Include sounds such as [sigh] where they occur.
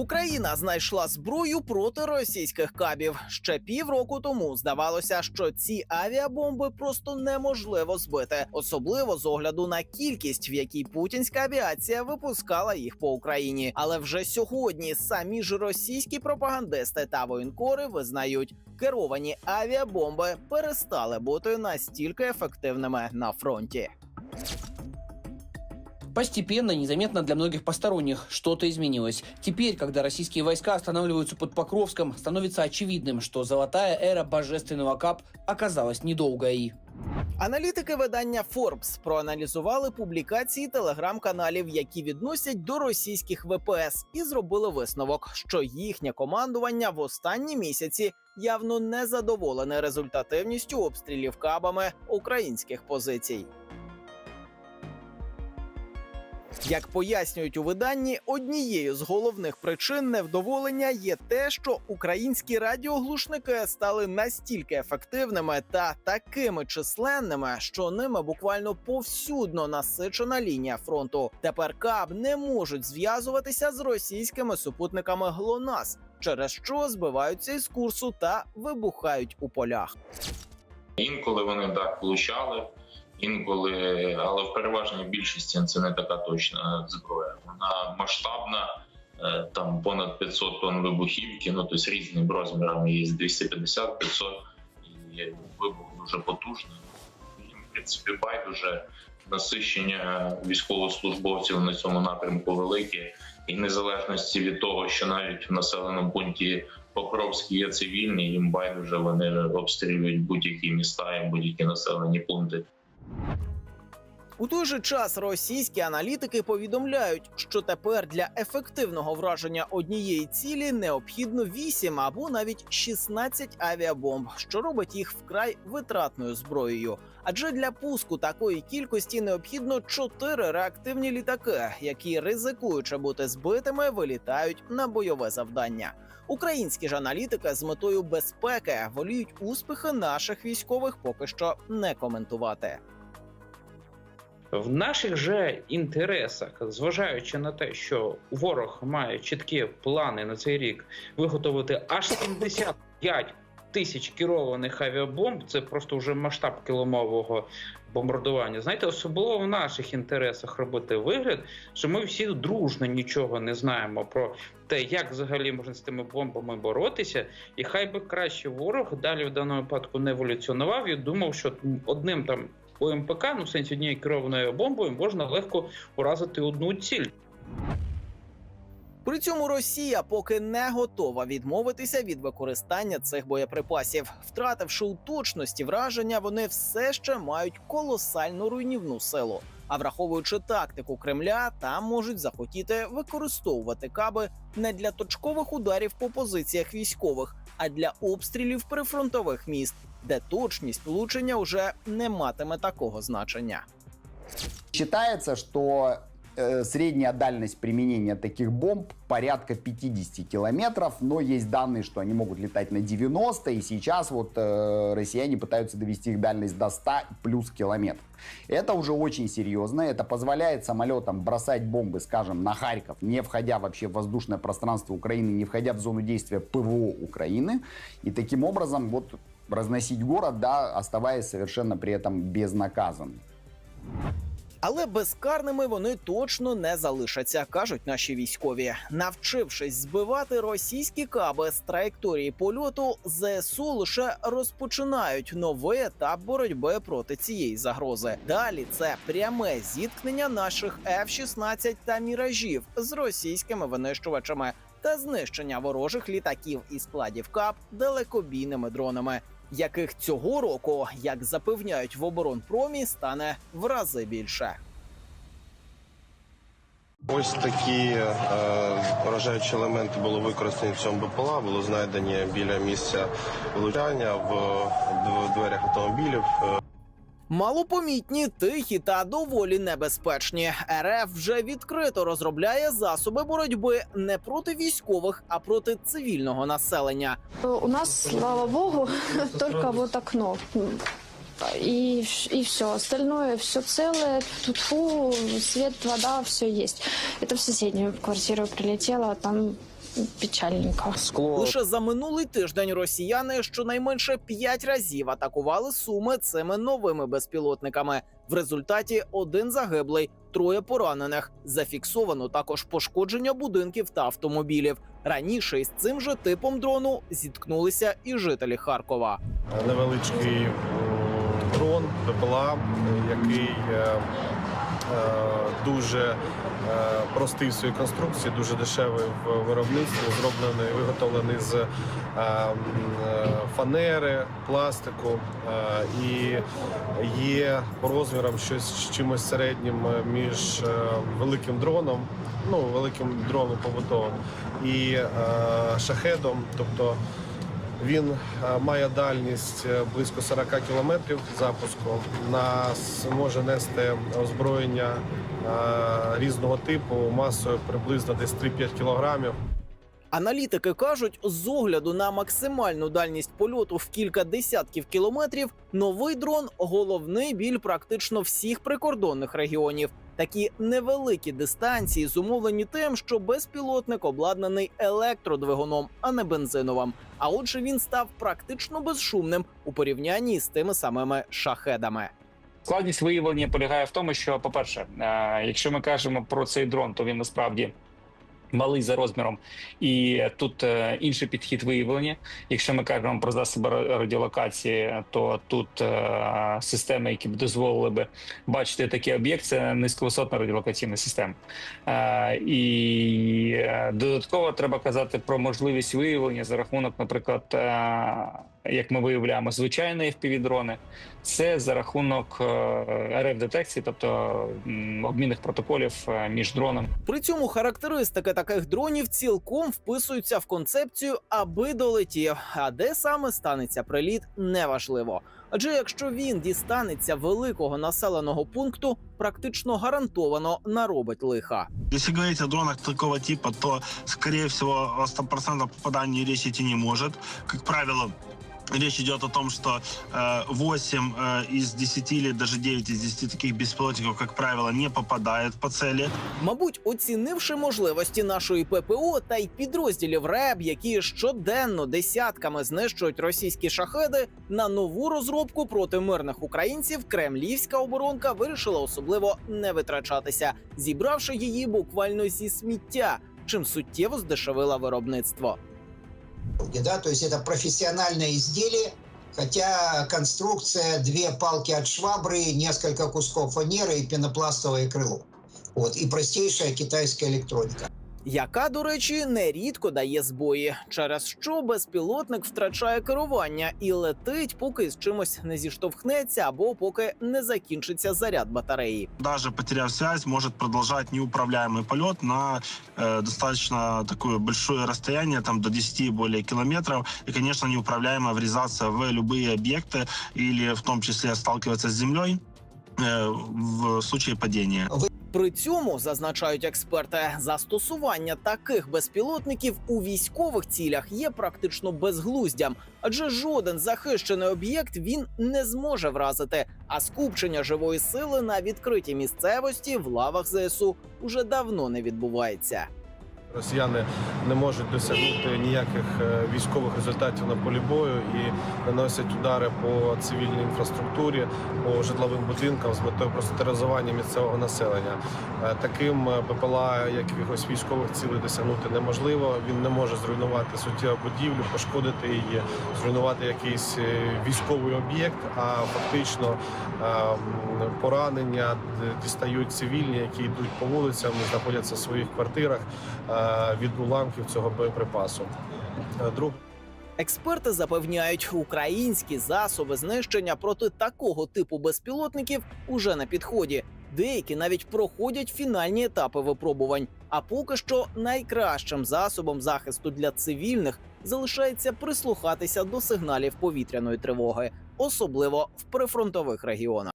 Україна знайшла зброю проти російських кабів. Ще півроку тому здавалося, що ці авіабомби просто неможливо збити, особливо з огляду на кількість, в якій путінська авіація випускала їх по Україні. Але вже сьогодні самі ж російські пропагандисти та воєнкори визнають, керовані авіабомби перестали бути настільки ефективними на фронті. Постепенно, незаметно для многих посторонних, что-то изменилось. Теперь, когда российские войска останавливаются под Покровском, становится очевидным, что золотая эра божественного КАП оказалась недолгой. Аналітики видання Forbes проаналізували публікації телеграм-каналів, які відносять до російських ВПС, і зробили висновок, що їхнє командування в останні місяці явно не задоволене результативністю обстрілів кабами українських позицій. Як пояснюють у виданні, однією з головних причин невдоволення є те, що українські радіоглушники стали настільки ефективними та такими численними, що ними буквально повсюдно насичена лінія фронту. Тепер КАБ не можуть зв'язуватися з російськими супутниками ГЛОНАС, через що збиваються із курсу та вибухають у полях. Інколи вони так влучали, інколи, але в переважній більшості це не така точна зброя. Вона масштабна, е, там понад 500 тонн вибухівки, ну тобто різним розміром є 250 500 і вибух дуже потужний. В принципі, байдуже насищення військовослужбовців на цьому напрямку велике, і незалежності від того, що навіть в населеному пункті Покровський є цивільні, їм байдуже вони обстрілюють будь-які міста і будь-які населені пункти. У той же час російські аналітики повідомляють, що тепер для ефективного враження однієї цілі необхідно 8 або навіть 16 авіабомб, що робить їх вкрай витратною зброєю. Адже для пуску такої кількості необхідно 4 реактивні літаки, які ризикуючи бути збитими, вилітають на бойове завдання. Українські ж аналітики з метою безпеки воліють успіхи наших військових поки що не коментувати. В наших же інтересах, зважаючи на те, що ворог має чіткі плани на цей рік виготовити аж 75 тисяч керованих авіабомб, це просто вже масштаб кіломового бомбардування. Знаєте, особливо в наших інтересах робити вигляд, що ми всі дружно нічого не знаємо про те, як взагалі можна з тими бомбами боротися, і хай би краще ворог далі в даному випадку не еволюціонував і думав, що одним там ОМПК, ну в сенсі однією керованою бомбою, можна легко уразити одну ціль. При цьому Росія поки не готова відмовитися від використання цих боєприпасів. Втративши у точності враження, вони все ще мають колосальну руйнівну силу. А враховуючи тактику Кремля, там можуть захотіти використовувати каби не для точкових ударів по позиціях військових, а для обстрілів прифронтових міст, де точність влучення вже не матиме такого значення. Считается, что э, средняя дальность применения таких бомб порядка 50 километров, но есть данные, что они могут летать на 90, и сейчас вот э, россияне пытаются довести их дальность до 100 плюс километров. Это уже очень серьезно, это позволяет самолетам бросать бомбы, скажем, на Харьков, не входя вообще в воздушное пространство Украины, не входя в зону действия ПВО Украины, и таким образом вот разносить город, да, оставаясь совершенно при этом безнаказанным. Але безкарними вони точно не залишаться, кажуть наші військові. Навчившись збивати російські каби з траєкторії польоту, ЗСУ лише розпочинають новий етап боротьби проти цієї загрози. Далі це пряме зіткнення наших F-16 та міражів з російськими винищувачами та знищення ворожих літаків і складів КАП далекобійними дронами. Яких цього року, як запевняють в оборонпромі, стане в рази більше. Ось такі е, вражаючі елементи були використані в цьому БПЛА, було знайдені біля місця влучання в, в дверях автомобілів. Малопомітні, тихі та доволі небезпечні. РФ вже відкрито розробляє засоби боротьби не проти військових, а проти цивільного населення. У нас, слава богу, [laughs] только вот окно. И, и все. Остальное все целое. Тут фу, свет, вода, все есть. Это в соседнюю квартиру прилетело, там печальненько. Скло Лише за минулий тиждень росіяни щонайменше п'ять разів атакували суми цими новими безпілотниками. В результаті один загиблий, троє поранених. Зафіксовано також пошкодження будинків та автомобілів. Раніше із цим же типом дрону зіткнулися і жителі Харкова. невеличкий дрон БПЛА, який е, е, дуже е, простий в своїй конструкції, дуже дешевий в виробництві, зроблений, виготовлений з е, е, фанери, пластику е, і є по розмірам щось з чимось середнім е, між е, великим дроном, ну великим дроном побутовим і е, шахедом, тобто. Він е, має дальність е, близько 40 кілометрів запуску. Нас може нести озброєння е, різного типу масою приблизно десь 3-5 кілограмів. Аналітики кажуть, з огляду на максимальну дальність польоту в кілька десятків кілометрів, новий дрон головний біль практично всіх прикордонних регіонів. Такі невеликі дистанції зумовлені тим, що безпілотник обладнаний електродвигуном, а не бензиновим. А отже, він став практично безшумним у порівнянні з тими самими шахедами. Складність виявлення полягає в тому, що, по-перше, е, якщо ми кажемо про цей дрон, то він насправді малий за розміром, і тут е, інший підхід виявлення. Якщо ми кажемо про засоби радіолокації, то тут е, системи, які б дозволили би бачити такий об'єкт, це низьковисотна радіолокаційна система. Е, І е, додатково треба казати про можливість виявлення за рахунок, наприклад, е, як ми виявляємо звичайні FPV-дрони, це за рахунок е, РФ детекції, тобто обмінних протоколів е, між дронами. При цьому характеристики таких дронів цілком вписуються в концепцію аби долетів. А де саме станеться приліт, неважливо. Адже якщо він дістанеться великого населеного пункту, практично гарантовано наробить лиха. Если говорить о дронах такого типа, то, скорее всего, о 100% попадании речь идти не может. Как правило, речь идет о том, что э, 8 э, из 10 или даже 9 из 10 таких беспилотников, как правило, не попадают по цели. Мабуть, оцінивши можливості нашої ППО та й підрозділів РЕБ, які щоденно десятками знищують російські шахеди, на нову розробку проти мирних українців кремлівська оборонка вирішила особливо не витрачатися, зібравши її буквально зі сміття, чим суттєво здешевила виробництво. Да, то есть это профессиональное изделие, хотя конструкция две палки от швабры, несколько кусков фанеры и пенопластовое крыло. Вот, и простейшая китайская электроника. яка, до речі, нерідко дає збої, через що безпілотник втрачає керування і летить, поки з чимось не зіштовхнеться або поки не закінчиться заряд батареї. Даже потеряв связь, может продолжать неуправляемый полет на э, достаточно такое большое расстояние, там до 10 и более километров, и, конечно, неуправляемо врезаться в любые объекты или в том числе сталкиваться с землей э, в случае падения. При цьому зазначають експерти, застосування таких безпілотників у військових цілях є практично безглуздям, адже жоден захищений об'єкт він не зможе вразити. А скупчення живої сили на відкритій місцевості в лавах ЗСУ уже давно не відбувається. Росіяни не можуть досягнути ніяких е, військових результатів на полі бою і наносять удари по цивільній інфраструктурі, по житловим будинкам з метою просто тероризування місцевого населення. Е, Таким е, БПЛА якихось військових цілей досягнути неможливо. Він не може зруйнувати суттєву будівлю, пошкодити її, зруйнувати якийсь е, військовий об'єкт. А фактично е, поранення дістають цивільні, які йдуть по вулицям, знаходяться в своїх квартирах е, від уламків цього боєприпасу. Е, Друг Експерти запевняють, українські засоби знищення проти такого типу безпілотників уже на підході. Деякі навіть проходять фінальні етапи випробувань. А поки що найкращим засобом захисту для цивільних залишається прислухатися до сигналів повітряної тривоги, особливо в прифронтових регіонах.